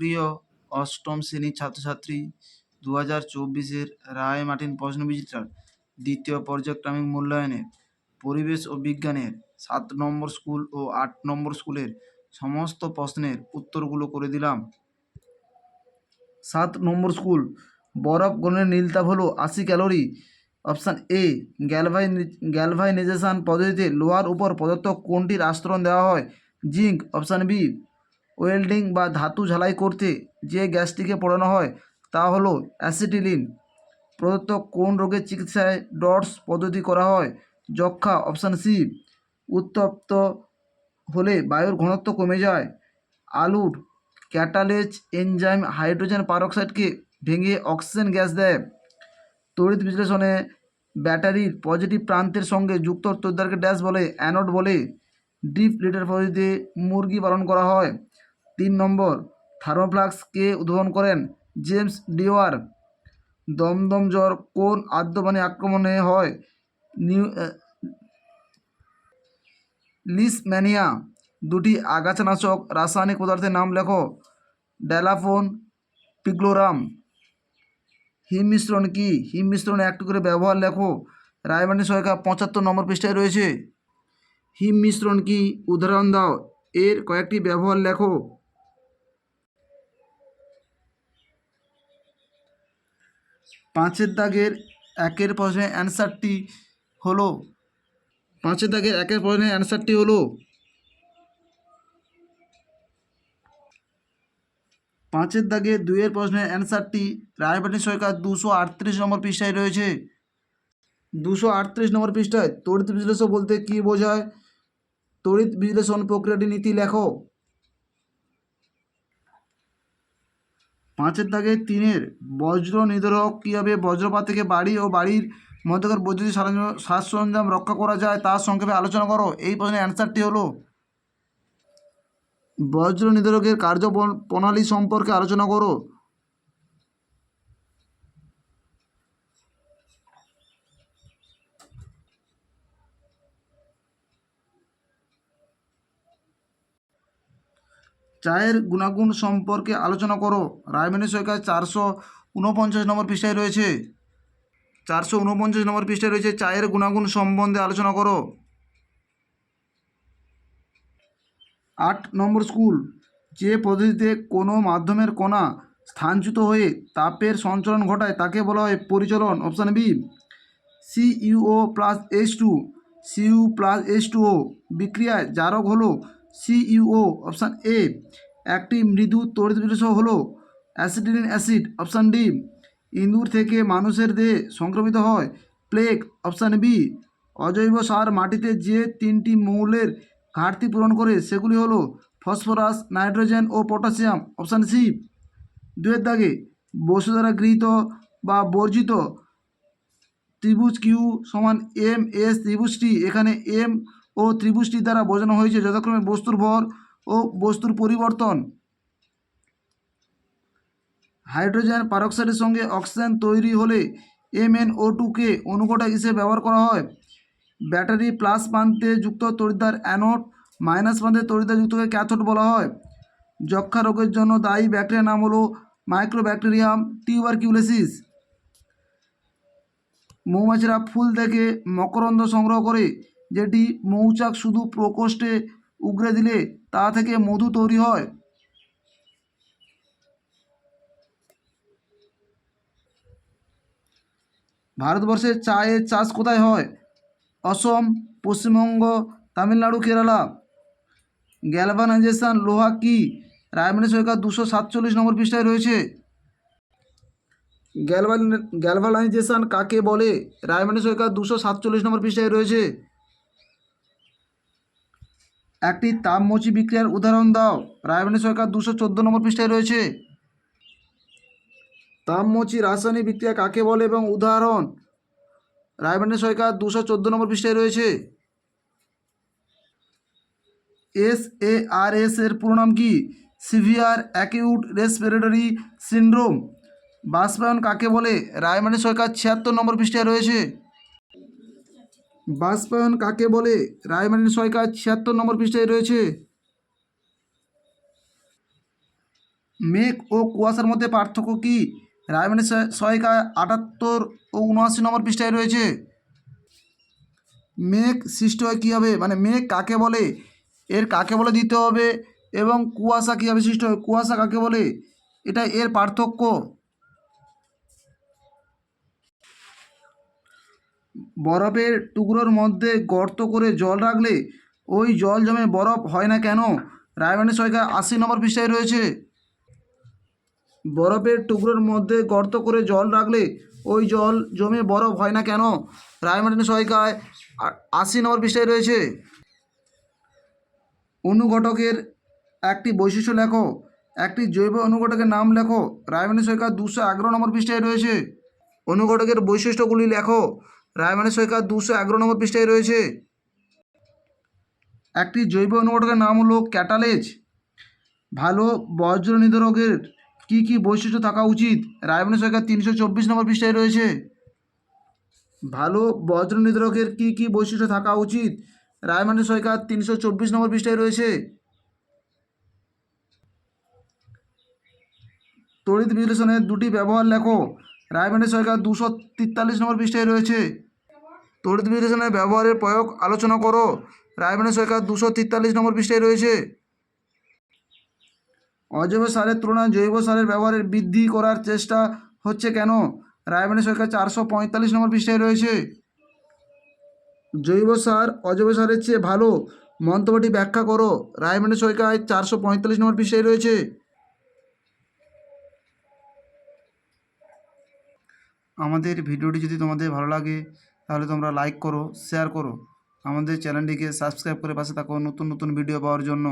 প্রিয় অষ্টম শ্রেণির ছাত্রছাত্রী দু হাজার চব্বিশের রায় মার্টিন প্রশ্নবিচিত্রার দ্বিতীয় পর্যায়ক্রমিক মূল্যায়নের পরিবেশ ও বিজ্ঞানের সাত নম্বর স্কুল ও আট নম্বর স্কুলের সমস্ত প্রশ্নের উত্তরগুলো করে দিলাম। সাত নম্বর স্কুল, বরফ গলনের নীলতাপ হলো আশি ক্যালোরি। অপশান এ, গ্যালভাই গ্যালভাইনাইজেশন পদ্ধতিতে লোহার উপর প্রদত্ত কোনটির আস্তরণ দেওয়া হয়? জিঙ্ক। অপশান বি ওয়েল্ডিং বা ধাতু ঝালাই করতে যে গ্যাসটিকে পোড়ানো হয়, তা হলো অ্যাসিটিলিন। প্রদত্ত কোন রোগের চিকিৎসায় ডটস পদ্ধতি করা হয়? যক্ষা অপশান সি, উত্তপ্ত হলে বায়ুর ঘনত্ব কমে যায়। আলুর ক্যাটালেজ এনজাইম হাইড্রোজেন পারক্সাইডকে ভেঙে অক্সিজেন গ্যাস দেয়। তড়িৎ বিশ্লেষণে ব্যাটারির পজিটিভ প্রান্তের সঙ্গে যুক্ত তড়িৎদ্বারকে ড্যাশ বলে, অ্যানোড বলে। ডিপ লিটার পদ্ধতিতে মুরগি পালন করা হয়। তিন নম্বর থার্মোফ্লাক্স কে উদ্ভাবন করেন? জেমস ডিওয়ার। দমদম জ্বর কোন আদ্যবাণী আক্রমণে হয়? New leishmania. দুটি আগাছানাশক রাসায়নিক পদার্থের নাম লেখো। ড্যালাফোন পিগ্লোরাম। হিম মিশ্রণ কি? হিম মিশ্রণে একটু করে ব্যবহার লেখো। রায়মানি সহায়িকা পঁচাত্তর নম্বর পৃষ্ঠায় রয়েছে। হিম মিশ্রণ কি? উদাহরণ দাও। এর কয়েকটি ব্যবহার লেখো। পাঁচের দাগের একের প্রশ্নের অ্যান্সারটি হলো, পাঁচের দাগের একের প্রশ্নের অ্যান্সারটি হলো, পাঁচের দাগে দুইয়ের প্রশ্নের অ্যান্সারটি রায়বাটি সরকার দুশো আটত্রিশ নম্বর পৃষ্ঠায় রয়েছে। দুশো আটত্রিশ নম্বর পৃষ্ঠায় তড়িৎ বিশ্লেষণ বলতে কী বোঝায়? তড়িৎ বিশ্লেষণ প্রক্রিয়াটি নীতি লেখো পাঁচের দাগে তিনের বজ্র নির্ধারক কীভাবে বজ্রপাত থেকে বাড়ি ও বাড়ির মধ্যকার বৈদ্যুতিক সাজ সরঞ্জাম রক্ষা করা যায় তার সংক্ষেপে আলোচনা করো? এই প্রশ্নের অ্যান্সারটি হলো বজ্র নিধরকের কার্য প্রণালী সম্পর্কে আলোচনা করো। চায়ের গুণাগুণ সম্পর্কে আলোচনা করো। রায়মানি সরকার চারশো উনপঞ্চাশ নম্বর পৃষ্ঠায় রয়েছে। চারশো ঊনপঞ্চাশ নম্বর পৃষ্ঠায় রয়েছে চায়ের গুণাগুণ সম্বন্ধে আলোচনা করো। আট নম্বর স্কুল, যে পদ্ধতিতে কোনো মাধ্যমের কণা স্থানচ্যুত হয়ে তাপের সঞ্চালন ঘটায় তাকে বলা হয় পরিচলন, option B. CUO plus H two, CU plus H two O বিক্রিয়ায় জারক হলো সিইউও অপশান এ একটি মৃদু তড়িৎ বিশ্লেষক হলো অ্যাসিডিলিন অ্যাসিড অপশান ডি ইঁদুর থেকে মানুষের দেহে সংক্রমিত হয়। প্লেগ অপশান বি অজৈব সার মাটিতে যে তিনটি মৌলের ঘাটতি পূরণ করে, সেগুলি হলো ফসফরাস, নাইট্রোজেন ও পটাশিয়াম অপশান সি দুয়ের দাগে বসু দ্বারা গৃহীত বা বর্জিত ত্রিভুজ কিউ সমান এম এস ত্রিভুজটি, এখানে এম ও ত্রিভুজটি দ্বারা বোঝানো হয়েছে যথাক্রমে বস্তুর ভর ও বস্তুর পরিবর্তন। হাইড্রোজেন পারক্সাইডের সঙ্গে অক্সিজেন তৈরি হলে এম এন ও টুকে অনুঘটক হিসেবে ব্যবহার করা হয়। ব্যাটারি প্লাস প্রান্তে যুক্ত তড়িৎদ্বার অ্যানোড মাইনাস প্রান্তে তড়িৎদ্বার যুক্তকে ক্যাথোড বলা হয়। যক্ষা রোগের জন্য দায়ী ব্যাকটেরিয়ার নাম হলো মাইক্রোব্যাকটেরিয়াম টিউবারকিউলোসিস। মৌমাছিরা ফুল থেকে মকরন্দ সংগ্রহ করে যেটি মৌচাক শুধু প্রকোষ্ঠে উগরে দিলে তা থেকে মধু তৈরি হয়। ভারতবর্ষে চায়ের চাষ কোথায় হয়? অসম, পশ্চিমবঙ্গ, তামিলনাড়ু, কেরালা। গ্যালভানাইজেশন লোহা কি রায়মানি সরকার দুশো সাতচল্লিশ নম্বর পৃষ্ঠায় রয়েছে? গ্যালভান গ্যালভানাইজেশন কাকে বলে? রায়মানি সরকার দুশো সাতচল্লিশ নম্বর পৃষ্ঠায় রয়েছে। একটি তাপমোচি বিক্রিয়ার উদাহরণ দাও। রায়মানি সরকার দুশো চোদ্দ নম্বর পৃষ্ঠায় রয়েছে। তাপমোচি রাসায়নিক বিক্রিয়া কাকে বলে এবং উদাহরণ? রায়মানি সরকার দুশো চোদ্দ নম্বর পৃষ্ঠায় রয়েছে। এস এ আর এস এর পুরো নাম কি? Severe acute respiratory syndrome. বাষ্পায়ন কাকে বলে? রায়মানি সরকার ছিয়াত্তর নম্বর পৃষ্ঠায় রয়েছে। বাষ্পায়ন কাকে বলে? রায়মানি সরকার ছিয়াত্তর নম্বর পৃষ্ঠায় রয়েছে। মেঘ ও কুয়াশার মধ্যে পার্থক্য কী? রায়মানি সহায়িকা আটাত্তর ও উনআশি নম্বর পৃষ্ঠায় রয়েছে। মেঘ সৃষ্টি হয় কীভাবে? মানে মেঘ কাকে বলে? এর কাকে বলে দিতে হবে? এবং কুয়াশা কীভাবে সৃষ্টি হয়? কুয়াশা কাকে বলে? এটা এর পার্থক্য। বরফের টুকরোর মধ্যে গর্ত করে জল রাখলে ওই জল জমে বরফ হয় না কেন? রায়মানি সহায়িকা আশি নম্বর পৃষ্ঠায় রয়েছে। বরফের টুকরোর মধ্যে গর্ত করে জল রাখলে ওই জল জমে বরফ হয় না কেন? রায়মার্টিন সহায়িকায় আশি নম্বর পৃষ্ঠায় রয়েছে। অনুঘটকের একটি বৈশিষ্ট্য লেখো। একটি জৈব অনুঘটকের নাম লেখো। রায়মার্টিন সহায়িকা দুশো এগারো নম্বর পৃষ্ঠায় রয়েছে। অনুঘটকের বৈশিষ্ট্যগুলি লেখো। রায়মার্টিন সৈকত দুশো এগারো নম্বর পৃষ্ঠায় রয়েছে। একটি জৈব অনুঘটকের নাম হলো ক্যাটালেজ। ভালো বজ্র নিধরকের কী কী বৈশিষ্ট্য থাকা উচিত? রায়মানি সরকার তিনশো চব্বিশ নম্বর পৃষ্ঠায় রয়েছে। ভালো বজ্র নিধরকের কী কী বৈশিষ্ট্য থাকা উচিত? রায়মানি সরকার তিনশো চব্বিশ নম্বর পৃষ্ঠায় রয়েছে। তড়িৎ বিশ্লেষণের দুটি ব্যবহার লেখো। রায়মানি সরকার দুশো তেতাল্লিশ নম্বর পৃষ্ঠায় রয়েছে। তড়িৎ বিশ্লেষণের ব্যবহারের প্রয়োগ আলোচনা করো। রায়মানি সরকার দুশো তেতাল্লিশ নম্বর পৃষ্ঠায় রয়েছে। অজৈব সারের তুলনায় জৈব সারের ব্যবহারের বৃদ্ধি করার চেষ্টা হচ্ছে কেন? রায়মানি সরকার চারশো পঁয়তাল্লিশ নম্বর পৃষ্ঠায় রয়েছে। জৈব সার অজৈব সারের চেয়ে ভালো মন্তব্যটি ব্যাখ্যা করো। রায়মানি সরকার চারশো পঁয়তাল্লিশ নম্বর পৃষ্ঠায় রয়েছে। আমাদের ভিডিওটি যদি তোমাদের ভালো লাগে, তাহলে তোমরা লাইক করো শেয়ার করো। আমাদের চ্যানেলটিকে সাবস্ক্রাইব করে পাশে থাকো নতুন নতুন ভিডিও পাওয়ার জন্য।